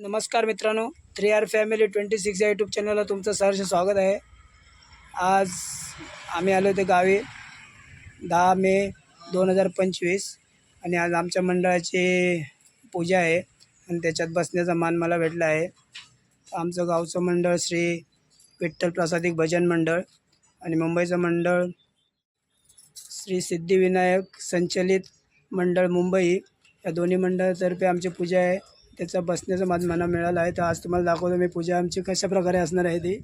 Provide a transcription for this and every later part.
नमस्कार मित्रांनो three R family twenty six या यूट्यूब चॅनलला तुमचं सहर्ष स्वागत आहे. आज आम्ही आलो होते गावी दहा मे दोन हजार पंचवीस आणि आज आमच्या मंडळाची पूजा आहे आणि त्याच्यात बसण्याचा मान मला भेटला आहे. आमचं गावचं मंडळ श्री विठ्ठल प्रासादिक भजन मंडळ आणि मुंबईचं मंडळ श्री सिद्धिविनायक संचलित मंडळ मुंबई या दोन्ही मंडळातर्फे आमची पूजा आहे. त्याचा बसण्याचा माझं मना मिळाला आहे. तर आज तुम्हाला दाखवतो मी पूजा आमची कशा प्रकारे असणार आहे ती.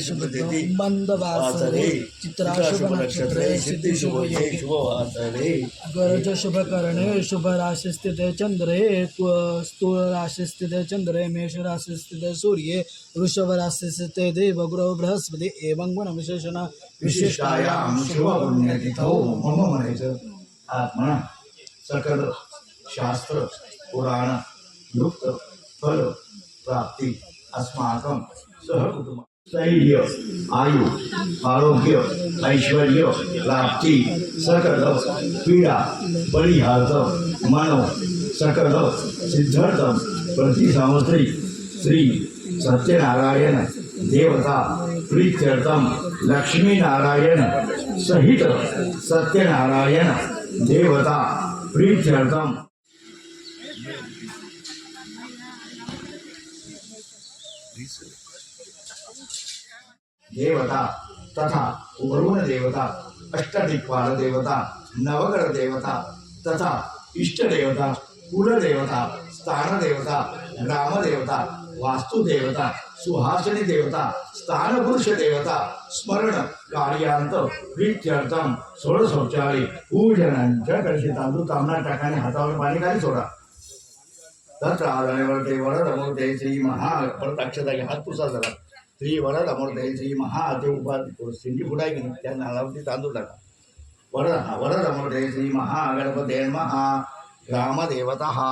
शुभ चित्राशुभ नक्षत्रे गरज करणे शुभ राशी स्थिते चंद्रे स्थूल राशी स्थिते चंद्रे मेष राशी स्थिते सूर्ये वृषभ राशी स्थिते देव गुरु बृहस्पती एवं गुण विशेषण विशिष्टायाम शुभ पुण्यतिथौ मम म्हणायचं आत्मना। सकल शास्त्र पुराण युक्त फल प्राप्ती अस्माकं सहकुटुंब स्थैर्य आयु आरोग्य ऐश्वर प्राप्ती सकल पीडा परिहार मानव सकल सिद्धार्थ प्रतिसामस्त्री श्री सत्यनारायण देवता प्रीत्यर्थम लक्ष्मीनारायण सहित सत्यनारायण देवता प्रीत्यर्थम। देवता तथा वरुण देवता अष्टदिक्पाल देवता नवग्रह देवता तथा इष्टदेवता कुलदेवता स्थानदेवता देवता स्थान देवता वास्तु देवता सुहासिनी देवता स्थानपुरुष देवता स्मरण कार्यांत प्रीत्यर्थम सोळ शौचाळी पूजनांच्या कळशी तांदूळ तांबडा टाकाने हातावर पाणी खाली सोडा. तत्र आदळेवर ते वळ रमवते श्री महा परत अक्षता घ्या हात पुसा जरा. श्री वरद अमृते श्री महा ते उभा सिंधी फुडाय की नाही त्या नालावरती तांदूळ टाका वरद हा वरद अमृते श्री महा गणपते महा ग्रामदेवता हा